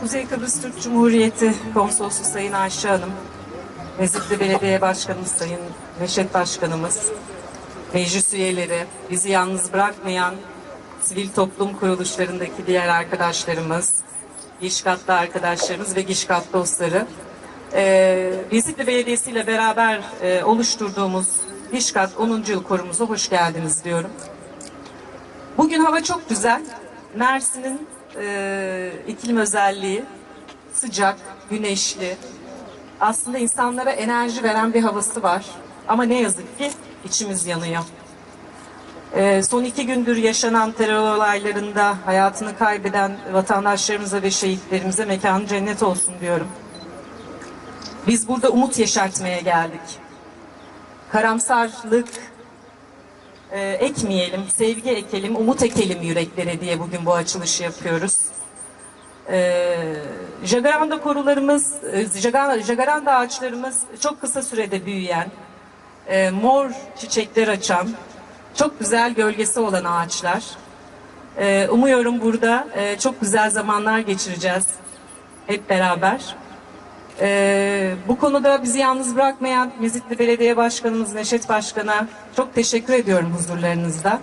Kuzey Kıbrıs Türk Cumhuriyeti Konsolosu Sayın Ayşe Hanım, Mezitli Belediye Başkanımız Sayın Neşet Başkanımız, meclis üyeleri, bizi yalnız bırakmayan sivil toplum kuruluşlarındaki diğer arkadaşlarımız, Gişkatlı arkadaşlarımız ve Gişkat dostları, e, Mezitli Belediyesi ile beraber e, oluşturduğumuz Gişkat 10. yıl korumuza hoş geldiniz diyorum. Bugün hava çok güzel. Mersin'in e, iklim özelliği sıcak, güneşli. Aslında insanlara enerji veren bir havası var. Ama ne yazık ki içimiz yanıyor. E, son iki gündür yaşanan terör olaylarında hayatını kaybeden vatandaşlarımıza ve şehitlerimize mekanı cennet olsun diyorum. Biz burada umut yaşartmaya geldik. Karamsarlık, e, ekmeyelim, sevgi ekelim, umut ekelim yüreklere diye bugün bu açılışı yapıyoruz. E, Jagaranda korularımız, e, Jagar- Jagaranda ağaçlarımız çok kısa sürede büyüyen, e, mor çiçekler açan, çok güzel gölgesi olan ağaçlar. E, umuyorum burada e, çok güzel zamanlar geçireceğiz hep beraber. Ee, bu konuda bizi yalnız bırakmayan Mezitli Belediye Başkanımız Neşet Başkan'a çok teşekkür ediyorum huzurlarınızda.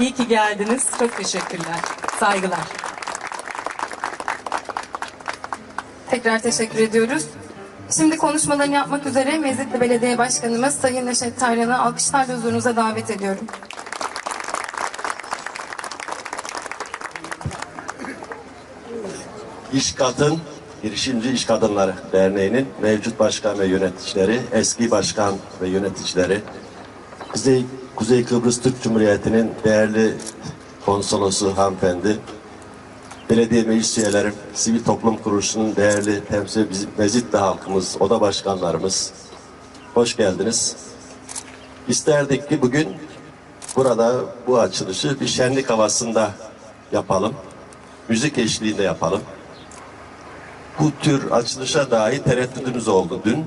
İyi ki geldiniz. Çok teşekkürler. Saygılar. Tekrar teşekkür ediyoruz. Şimdi konuşmalarını yapmak üzere Mezitli Belediye Başkanımız Sayın Neşet Taylan'ı alkışlarla huzurunuza davet ediyorum. İş Kadın, Girişimci İş Kadınları Derneği'nin mevcut başkan ve yöneticileri, eski başkan ve yöneticileri, Kuzey, Kuzey Kıbrıs Türk Cumhuriyeti'nin değerli konsolosu hanımefendi, belediye meclis üyelerim, sivil toplum kuruluşunun değerli temsil mezitli halkımız, oda başkanlarımız, hoş geldiniz. İsterdik ki bugün burada bu açılışı bir şenlik havasında yapalım. Müzik eşliğinde yapalım bu tür açılışa dahi tereddüdümüz oldu dün.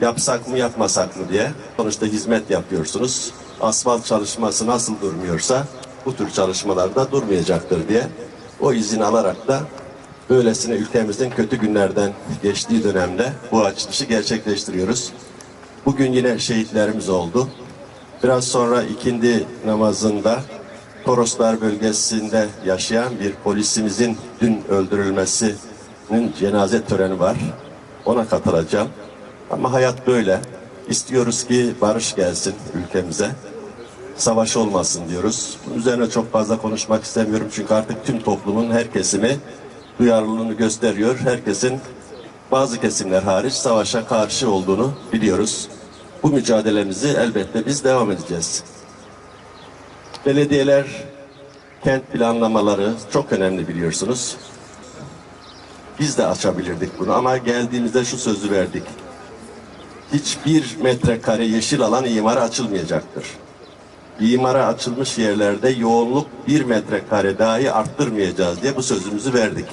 Yapsak mı yapmasak mı diye. Sonuçta hizmet yapıyorsunuz. Asfalt çalışması nasıl durmuyorsa bu tür çalışmalarda durmayacaktır diye o izin alarak da böylesine ülkemizin kötü günlerden geçtiği dönemde bu açılışı gerçekleştiriyoruz. Bugün yine şehitlerimiz oldu. Biraz sonra ikindi namazında Toroslar bölgesinde yaşayan bir polisimizin dün öldürülmesinin cenaze töreni var. Ona katılacağım. Ama hayat böyle. İstiyoruz ki barış gelsin ülkemize. Savaş olmasın diyoruz. Bunun üzerine çok fazla konuşmak istemiyorum. Çünkü artık tüm toplumun her kesimi duyarlılığını gösteriyor. Herkesin bazı kesimler hariç savaşa karşı olduğunu biliyoruz. Bu mücadelemizi elbette biz devam edeceğiz. Belediyeler, kent planlamaları çok önemli biliyorsunuz. Biz de açabilirdik bunu ama geldiğimizde şu sözü verdik. Hiçbir metrekare yeşil alan imara açılmayacaktır. İmara açılmış yerlerde yoğunluk bir metrekare dahi arttırmayacağız diye bu sözümüzü verdik.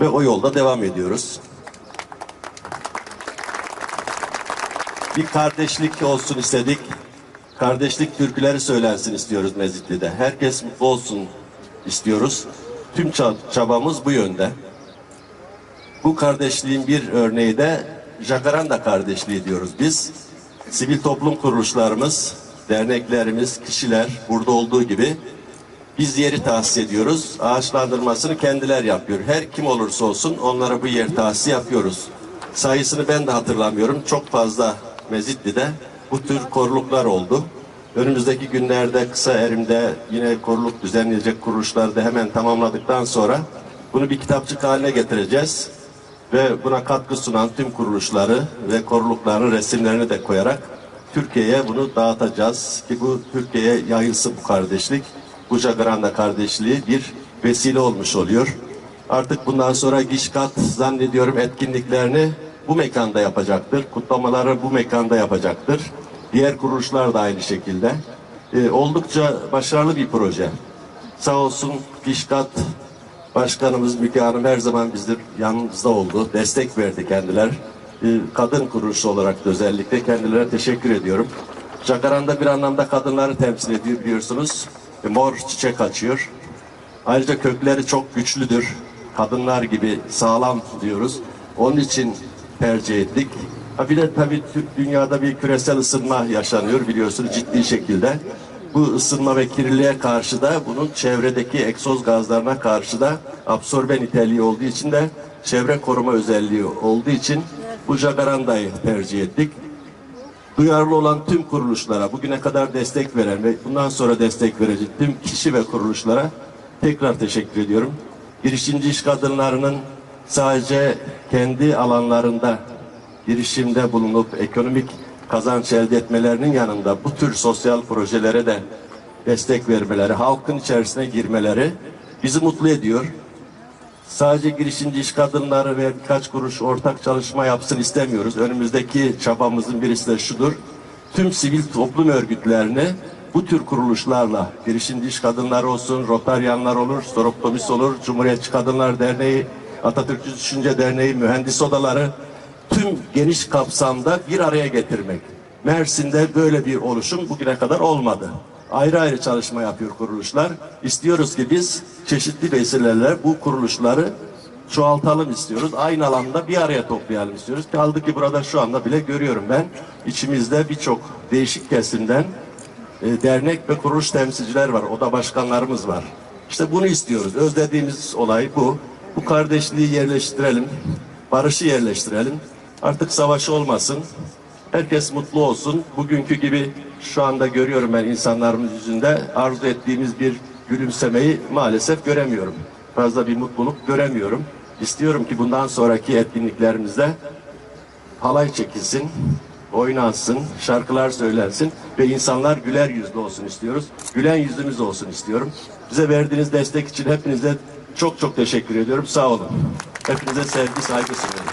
Ve o yolda devam ediyoruz. Bir kardeşlik olsun istedik. Kardeşlik türküleri söylensin istiyoruz Mezitli'de. Herkes mutlu olsun istiyoruz. Tüm ça- çabamız bu yönde. Bu kardeşliğin bir örneği de Jacaranda kardeşliği diyoruz biz. Sivil toplum kuruluşlarımız, derneklerimiz, kişiler burada olduğu gibi biz yeri tahsis ediyoruz. Ağaçlandırmasını kendiler yapıyor. Her kim olursa olsun onlara bu yer tahsisi yapıyoruz. Sayısını ben de hatırlamıyorum. Çok fazla Mezitli'de bu tür koruluklar oldu. Önümüzdeki günlerde kısa erimde yine koruluk düzenleyecek kuruluşları da hemen tamamladıktan sonra bunu bir kitapçık haline getireceğiz. Ve buna katkı sunan tüm kuruluşları ve korulukların resimlerini de koyarak Türkiye'ye bunu dağıtacağız ki bu Türkiye'ye yayılsın bu kardeşlik. Bu Jacaranda kardeşliği bir vesile olmuş oluyor. Artık bundan sonra Gişkat zannediyorum etkinliklerini bu mekanda yapacaktır. Kutlamaları bu mekanda yapacaktır. Diğer kuruluşlar da aynı şekilde. Ee, oldukça başarılı bir proje. Sağ olsun Gişkat Başkanımız Müge Hanım her zaman bizdir yanımızda oldu. Destek verdi kendiler. Ee, Kadın kuruluşu olarak da özellikle kendilerine teşekkür ediyorum. Jacaranda bir anlamda kadınları temsil ediyor biliyorsunuz. E, Mor çiçek açıyor. Ayrıca kökleri çok güçlüdür. kadınlar gibi sağlam diyoruz. Onun için tercih ettik. Bir de tabii dünyada bir küresel ısınma yaşanıyor biliyorsunuz ciddi şekilde. Bu ısınma ve kirliliğe karşı da bunun çevredeki egzoz gazlarına karşı da absorbe niteliği olduğu için de çevre koruma özelliği olduğu için bu jacarandayı tercih ettik duyarlı olan tüm kuruluşlara, bugüne kadar destek veren ve bundan sonra destek verecek tüm kişi ve kuruluşlara tekrar teşekkür ediyorum. Girişimci iş kadınlarının sadece kendi alanlarında girişimde bulunup ekonomik kazanç elde etmelerinin yanında bu tür sosyal projelere de destek vermeleri, halkın içerisine girmeleri bizi mutlu ediyor sadece girişimci iş kadınları ve birkaç kuruş ortak çalışma yapsın istemiyoruz. Önümüzdeki çabamızın birisi de şudur. Tüm sivil toplum örgütlerini bu tür kuruluşlarla, girişimci iş kadınları olsun, Rotaryanlar olur, Soroptomis olur, Cumhuriyetçi Kadınlar Derneği, Atatürkçü Düşünce Derneği, mühendis odaları tüm geniş kapsamda bir araya getirmek. Mersin'de böyle bir oluşum bugüne kadar olmadı ayrı ayrı çalışma yapıyor kuruluşlar. İstiyoruz ki biz çeşitli vesilelerle bu kuruluşları çoğaltalım istiyoruz. Aynı alanda bir araya toplayalım istiyoruz. Kaldı ki burada şu anda bile görüyorum ben içimizde birçok değişik kesimden e, dernek ve kuruluş temsilciler var. Oda başkanlarımız var. İşte bunu istiyoruz. Özlediğimiz olay bu. Bu kardeşliği yerleştirelim. Barışı yerleştirelim. Artık savaş olmasın. Herkes mutlu olsun. Bugünkü gibi şu anda görüyorum ben insanların yüzünde arzu ettiğimiz bir gülümsemeyi maalesef göremiyorum. Fazla bir mutluluk göremiyorum. İstiyorum ki bundan sonraki etkinliklerimizde halay çekilsin, oynansın, şarkılar söylensin ve insanlar güler yüzlü olsun istiyoruz. Gülen yüzümüz olsun istiyorum. Bize verdiğiniz destek için hepinize çok çok teşekkür ediyorum. Sağ olun. Hepinize sevgi, saygı sunuyorum.